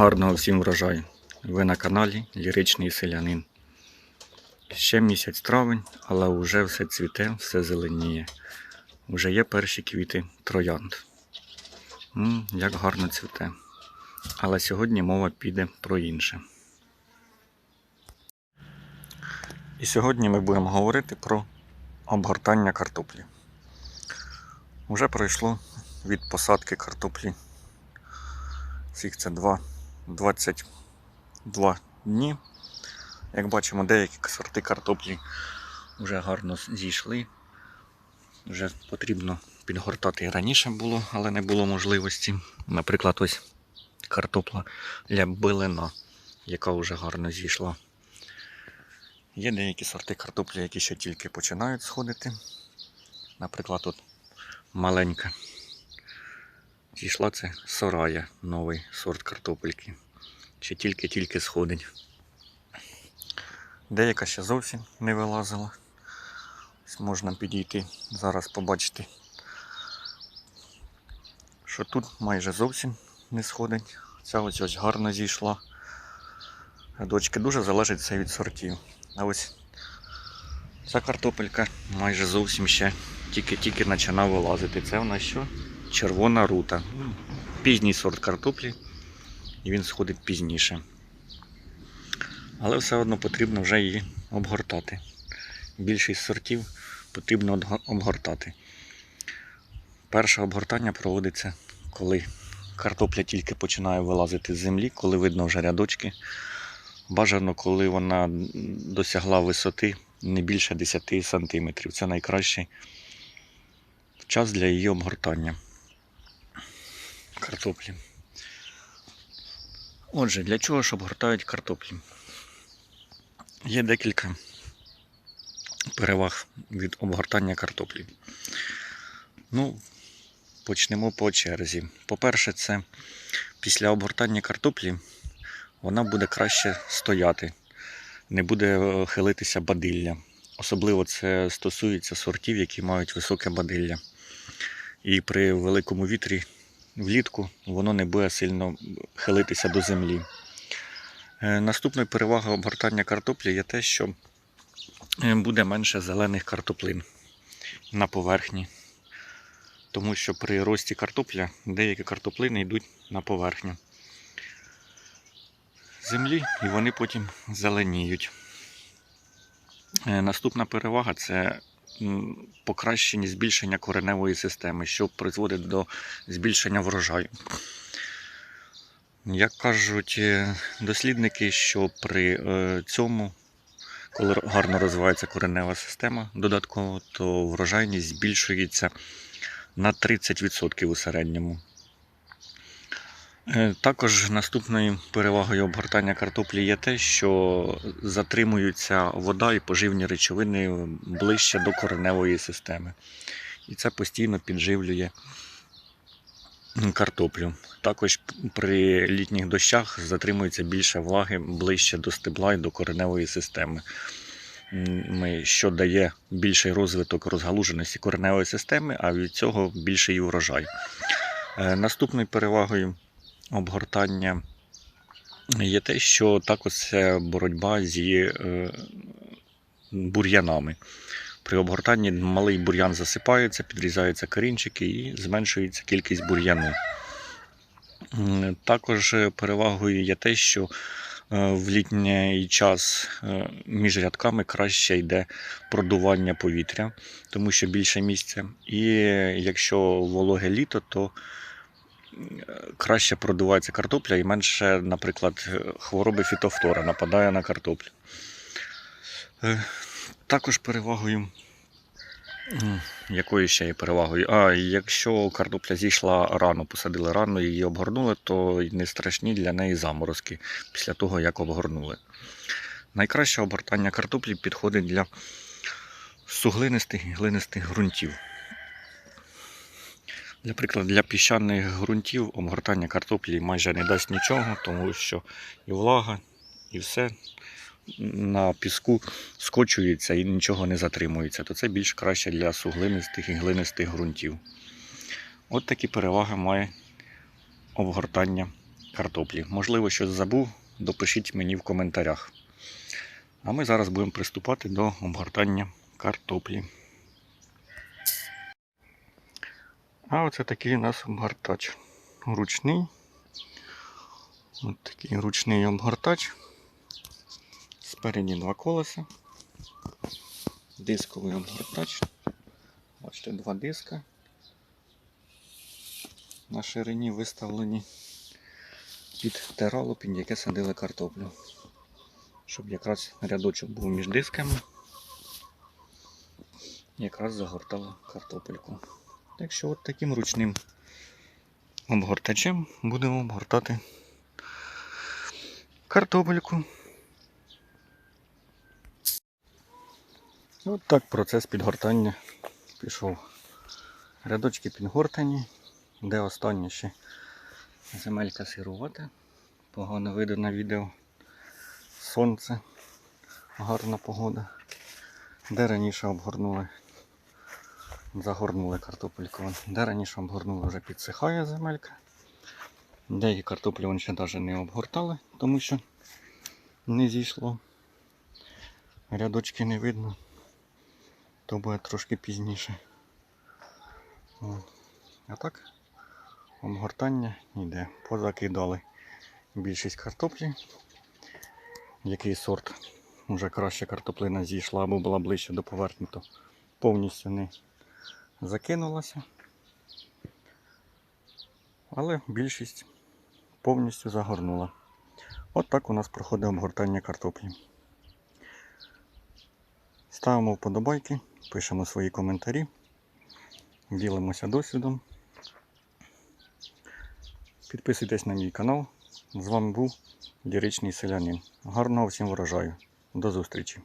Гарного всім врожаю. Ви на каналі Ліричний Селянин. Ще місяць травень, але вже все цвіте, все зеленіє. Вже є перші квіти троянд. М, як гарно цвіте. Але сьогодні мова піде про інше. І сьогодні ми будемо говорити про обгортання картоплі. Вже пройшло від посадки картоплі. Всіх це два, 22 дні. Як бачимо, деякі сорти картоплі вже гарно зійшли. Вже потрібно підгортати раніше було, але не було можливості. Наприклад, ось картопла лябилина, яка вже гарно зійшла. Є деякі сорти картоплі, які ще тільки починають сходити. Наприклад, тут маленька. Зійшла це сорая, новий сорт картопельки. Ще тільки-тільки сходить. Деяка ще зовсім не вилазила. Ось можна підійти зараз побачити, що тут майже зовсім не сходить. Ця ось ось гарно зійшла. Дочки дуже залежить все від сортів. А ось ця картопелька майже зовсім ще тільки-тільки починав вилазити. Це в нас що? Червона рута. Пізній сорт картоплі, і він сходить пізніше. Але все одно потрібно вже її обгортати. Більшість сортів потрібно обгортати. Перше обгортання проводиться, коли картопля тільки починає вилазити з землі, коли видно вже рядочки. Бажано, коли вона досягла висоти не більше 10 см. Це найкращий час для її обгортання картоплі. Отже, для чого ж обгортають картоплі? Є декілька переваг від обгортання картоплі. Ну, почнемо по черзі. По-перше, це після обгортання картоплі вона буде краще стояти, не буде е, хилитися бадилля. Особливо це стосується сортів, які мають високе бадилля. І при великому вітрі влітку воно не буде сильно хилитися до землі. Е, Наступною перевагою обгортання картоплі є те, що е, буде менше зелених картоплин на поверхні. Тому що при рості картопля деякі картоплини йдуть на поверхню землі і вони потім зеленіють. Е, Наступна перевага це покращення збільшення кореневої системи, що призводить до збільшення врожаю. Як кажуть е, дослідники, що при е, цьому, коли гарно розвивається коренева система додатково, то врожайність збільшується на 30% у середньому. Е, Також наступною перевагою обгортання картоплі є те, що затримуються вода і поживні речовини ближче до кореневої системи. І це постійно підживлює картоплю. Також при літніх дощах затримується більше влаги ближче до стебла і до кореневої системи, ми- що дає більший розвиток розгалуженості кореневої системи, а від цього більший і врожай. Е, Наступною перевагою обгортання є те, що також боротьба з е, бур'янами. При обгортанні малий бур'ян засипається, підрізаються корінчики і зменшується кількість бур'яну. Також перевагою є те, що е, в літній час е, між рядками краще йде продування повітря, тому що більше місця. І якщо вологе літо, то краще продувається картопля і менше, наприклад, хвороби фітофтора нападає на картоплю. Е, Також перевагою. Якою ще є перевагою? А, якщо картопля зійшла рано, посадили рано і її обгорнули, то не страшні для неї заморозки після того, як обгорнули. Найкраще обгортання картоплі підходить для суглинистих і глинистих ґрунтів. Наприклад, для піщаних ґрунтів обгортання картоплі майже не дасть нічого, тому що і влага, і все на піску скочується і нічого не затримується, то це більш краще для суглинистих і глинистих ґрунтів. От такі переваги має обгортання картоплі. Можливо, щось забув, допишіть мені в коментарях. А ми зараз будемо приступати до обгортання картоплі. А оце такий у нас обгортач. Ручний. Ось такий ручний обгортач. Спереді два колеса. Дисковий обгортач. Бачите, два диска. На ширині виставлені під терало, під яке садили картоплю. Щоб якраз рядочок був між дисками. Якраз загортало картопельку. Так що от таким ручним обгортачем будемо обгортати картопельку. От так процес підгортання пішов. Рядочки підгортані, де останнє ще земелька сирувата. Погано видно на відео. Сонце, гарна погода. Де раніше обгорнули, загорнули картопельку. Де раніше обгорнули, вже підсихає земелька. Деякі картоплі вони ще навіть не обгортали, тому що не зійшло. Рядочки не видно, то буде трошки пізніше. А так, обгортання йде. Позакидали більшість картоплі. Який сорт вже краще картоплина зійшла або була ближче до поверхні, то повністю не закинулася. Але більшість повністю загорнула. От так у нас проходить обгортання картоплі. Ставимо вподобайки, пишемо свої коментарі, ділимося досвідом. Підписуйтесь на мій канал. З вами був Діричний селянин. Гарного всім врожаю. До зустрічі!